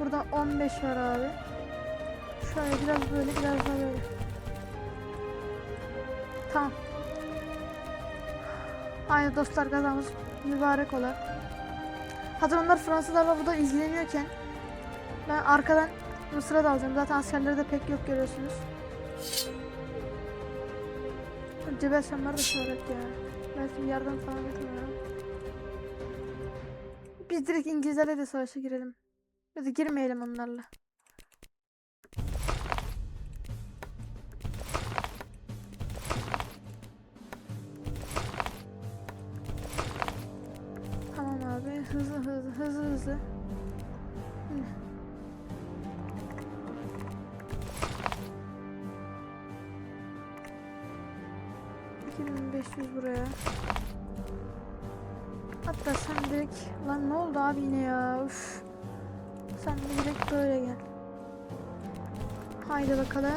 Burada 15 var abi. Şöyle biraz böyle biraz da böyle. Tamam. Aynı dostlar kazamız mübarek ola. Hazır onlar Fransızlarla burada ilgileniyorken ben arkadan Mısır'a dalacağım. Zaten askerleri de pek yok görüyorsunuz. Cebel şamlar da şöhret ya. Bir yardım falan etmiyorum. Biz direkt İngilizlerle de savaşa girelim. Ya girmeyelim onlarla. Tamam abi. Hızlı hızlı hızlı hızlı. Hı. ...2500 buraya. Hatta sen direkt... Lan ne oldu abi yine ya? Üf. Sen direkt böyle gel. Haydi bakalım.